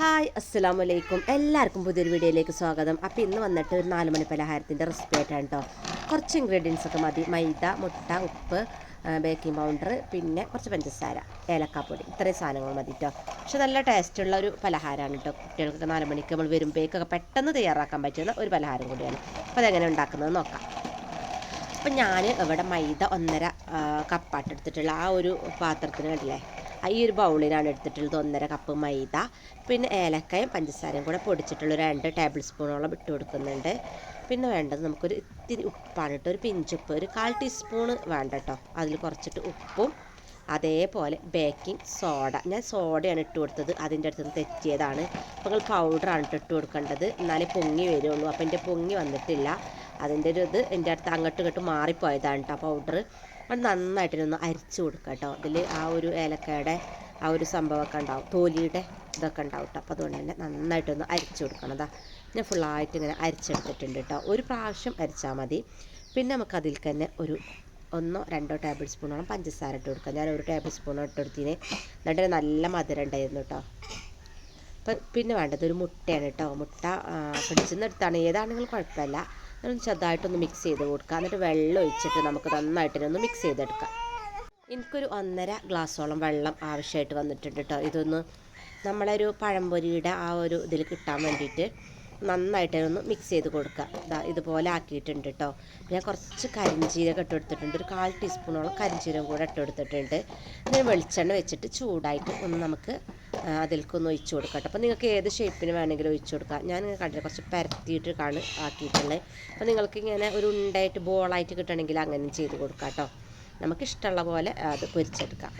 Hi അസ്സലാം വലൈക്കും എല്ലാവർക്കും പുതിയൊരു വീഡിയോയിലേക്ക് സ്വാഗതം. അപ്പോൾ ഇന്ന് വന്നിട്ട് ഒരു നാല് മണി പലഹാരത്തിന്റെ റെസിപ്പി ആയിട്ടാണ് കേട്ടോ കുറച്ച് ഇൻഗ്രീഡിയൻസ് ഒക്കെ മതി. മൈദ മുട്ട ഉപ്പ് ബേക്കിംഗ് പൗഡർ പിന്നെ കുറച്ച് പഞ്ചസാര ഏലക്കാപ്പൊടി. ഇത്രയും സാധനങ്ങൾ മതി കേട്ടോ പക്ഷെ നല്ല ടേസ്റ്റുള്ള ഒരു പലഹാരമാണ് കേട്ടോ കുട്ടികൾക്ക് നാല് മണിക്ക് നമ്മൾ വരുമ്പോഴേക്കൊക്കെ പെട്ടെന്ന് തയ്യാറാക്കാൻ പറ്റുന്ന ഒരു പലഹാരം കൂടിയാണ്. അപ്പോൾ അതെങ്ങനെ ഉണ്ടാക്കുന്നത് നോക്കാം. അപ്പം ഞാൻ ഇവിടെ മൈദ ഒന്നര കപ്പാട്ടെടുത്തിട്ടുള്ള ആ ഒരു പാത്രത്തിന് കണ്ടില്ലേ? ഈ ഒരു ബൗളിലാണ് എടുത്തിട്ടുള്ളത്. ഒന്നര കപ്പ് മൈദ പിന്നെ ഏലക്കായും പഞ്ചസാരയും കൂടെ പൊടിച്ചിട്ടുള്ള രണ്ട് ടേബിൾ സ്പൂണോളം ഇട്ട് കൊടുക്കുന്നുണ്ട്. പിന്നെ വേണ്ടത് നമുക്കൊരു ഇത്തിരി ഉപ്പാണ് കേട്ടോ. ഒരു പിഞ്ചുപ്പ് ഒരു കാൽ ടീസ്പൂൺ വേണ്ട കേട്ടോ. അതിൽ കുറച്ചിട്ട് ഉപ്പും അതേപോലെ ബേക്കിംഗ് സോഡ ഞാൻ സോഡയാണ് ഇട്ട് കൊടുത്തത്. അതിന്റെ അടുത്ത് നിന്ന് തെറ്റിയതാണ്. അപ്പോൾ നിങ്ങൾ പൗഡറാണ് ഇട്ട് ഇട്ട് കൊടുക്കേണ്ടത്. എന്നാലേ പൊങ്ങി വരുള്ളൂ. അപ്പോൾ എന്റെ പൊങ്ങി വന്നിട്ടില്ല. അതിന്റെ ഒരു ഇത് എന്റെ അടുത്ത് അങ്ങോട്ടും ഇങ്ങോട്ടും മാറിപ്പോയതാണ് കേട്ടോ പൗഡർ അത് നന്നായിട്ടൊന്ന് അരിച്ച് കൊടുക്കുക കേട്ടോ അതിൽ ആ ഒരു ഏലക്കയുടെ ആ ഒരു സംഭവമൊക്കെ ഉണ്ടാവും. തോലിയുടെ ഇതൊക്കെ ഉണ്ടാവും കേട്ടോ അപ്പോൾ അതുകൊണ്ട് തന്നെ നന്നായിട്ടൊന്ന് അരിച്ച് കൊടുക്കണം. അതാ ഞാൻ ഫുള്ളായിട്ട് ഇങ്ങനെ അരിച്ചെടുത്തിട്ടുണ്ട് കേട്ടോ ഒരു പ്രാവശ്യം അരിച്ചാൽ മതി. പിന്നെ നമുക്കതിൽ തന്നെ ഒരു ഒന്നോ രണ്ടോ ടേബിൾ സ്പൂണോളം പഞ്ചസാര ഇട്ട് കൊടുക്കുക ഞാൻ ഒരു ടേബിൾ സ്പൂണോ ഇട്ട് കൊടുത്തിന്. എന്നിട്ട് നല്ല മധുരം ഉണ്ടായിരുന്നു കേട്ടോ അപ്പം പിന്നെ വേണ്ടത് ഒരു മുട്ടയാണ് കേട്ടോ മുട്ട ഫ്രിഡ്ജിൽ നിന്ന് എടുത്താണ്. ഏതാണെങ്കിലും കുഴപ്പമില്ല. അതൊന്ന് ചെറുതായിട്ടൊന്ന് മിക്സ് ചെയ്ത് കൊടുക്കുക എന്നിട്ട് വെള്ളം ഒഴിച്ചിട്ട് നമുക്ക് നന്നായിട്ട് നന്നായിട്ടൊന്ന് മിക്സ് ചെയ്തെടുക്കാം. എനിക്കൊരു ഒന്നര ഗ്ലാസ്സോളം വെള്ളം ആവശ്യമായിട്ട് വന്നിട്ടുണ്ട് കേട്ടോ ഇതൊന്ന് നമ്മളൊരു പഴംപൊരിയുടെ ആ ഒരു ഇതിൽ കിട്ടാൻ വേണ്ടിയിട്ട് നന്നായിട്ട് ഒന്ന് മിക്സ് ചെയ്ത് കൊടുക്കുക. ഇതാ ഇതുപോലെ ആക്കിയിട്ടുണ്ട് കേട്ടോ ഞാൻ കുറച്ച് കരിഞ്ചീരകം ഇട്ട് കൊടുത്തിട്ടുണ്ട്. ഒരു കാൽ ടീസ്പൂണോളം കരിഞ്ചീരകം കൂടെ ഇട്ട് കൊടുത്തിട്ടുണ്ട്. ഇതിന് വെളിച്ചെണ്ണ വെച്ചിട്ട് ചൂടായിട്ട് ഒന്ന് നമുക്ക് അതിൽക്കൊന്ന് ഒഴിച്ച് കൊടുക്കാം അപ്പോൾ നിങ്ങൾക്ക് ഏത് ഷേപ്പിന് വേണമെങ്കിലും ഒഴിച്ച് കൊടുക്കാം. ഞാൻ കണ്ടില്ല കുറച്ച് പരത്തിയിട്ട് കാണ് ആക്കിയിട്ടുള്ളത് അപ്പോൾ നിങ്ങൾക്ക് ഇങ്ങനെ ഒരു ഉണ്ടായിട്ട് ബോളായിട്ട് കിട്ടണമെങ്കിൽ അങ്ങനെ ചെയ്ത് കൊടുക്കാം കേട്ടോ നമുക്കിഷ്ടമുള്ള പോലെ അത് പൊരിച്ചെടുക്കാം.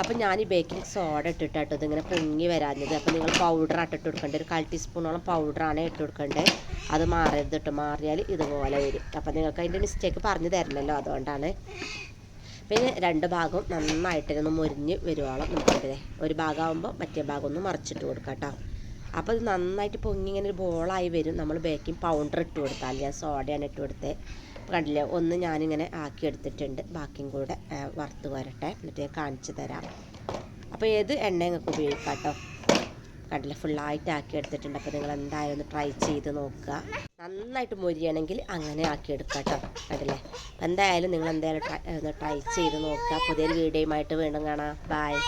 അപ്പം ഞാൻ ഈ ബേക്കിംഗ് സോഡ ഇട്ടിട്ട് കേട്ടോ ഇതിങ്ങനെ പൊങ്ങി വരാഞ്ഞത്. അപ്പോൾ നിങ്ങൾ പൗഡർ ഇട്ട് കൊടുക്കേണ്ടത് ഒരു കാൽ ടീസ്പൂണോളം പൗഡറാണ് ഇട്ട് കൊടുക്കേണ്ടത് അത് മാറരുത് കേട്ടോ മാറിയാൽ ഇതുപോലെ വരും. അപ്പോൾ നിങ്ങൾക്ക് അതിന്റെ മിസ്റ്റേക്ക് പറഞ്ഞു തരണമല്ലോ അതുകൊണ്ടാണ്. പിന്നെ രണ്ട് ഭാഗവും നന്നായിട്ട് ഒന്ന് മുരിഞ്ഞ് വരുവോളം നമുക്കത് ഒരു ഭാഗമാകുമ്പോൾ മറ്റേ ഭാഗം ഒന്ന് മറിച്ചിട്ട് കൊടുക്കാം കേട്ടോ അപ്പോൾ ഇത് നന്നായിട്ട് പൊങ്ങി ഇങ്ങനെ ഒരു ബോളായി വരും. നമ്മൾ ബേക്കിംഗ് പൗഡർ ഇട്ട് കൊടുത്താൽ. ഞാൻ സോഡയാണ് ഇട്ട് കൊടുത്തത് കണ്ടില്ലേ? ഒന്ന് ഞാനിങ്ങനെ ആക്കി എടുത്തിട്ടുണ്ട് ബാക്കിയും കൂടെ വറുത്ത് വരട്ടെ. എന്നിട്ട് ഞാൻ കാണിച്ചു തരാം. അപ്പോൾ ഏത് എണ്ണ നിങ്ങൾക്ക് ഉപയോഗിക്കാം കേട്ടോ കണ്ടില്ലേ? ഫുള്ളായിട്ട് ആക്കി എടുത്തിട്ടുണ്ട് അപ്പോൾ നിങ്ങൾ എന്തായാലും ഒന്ന് ട്രൈ ചെയ്ത് നോക്കുക. നന്നായിട്ട് മൊരിയണമെങ്കിൽ അങ്ങനെ ആക്കി എടുക്കുക കേട്ടോ കണ്ടില്ലേ എന്തായാലും നിങ്ങൾ എന്തായാലും ഒന്ന് ട്രൈ ചെയ്ത് നോക്കുക. പുതിയൊരു വീഡിയോയുമായിട്ട് വീണ്ടും കാണാം. ബായ്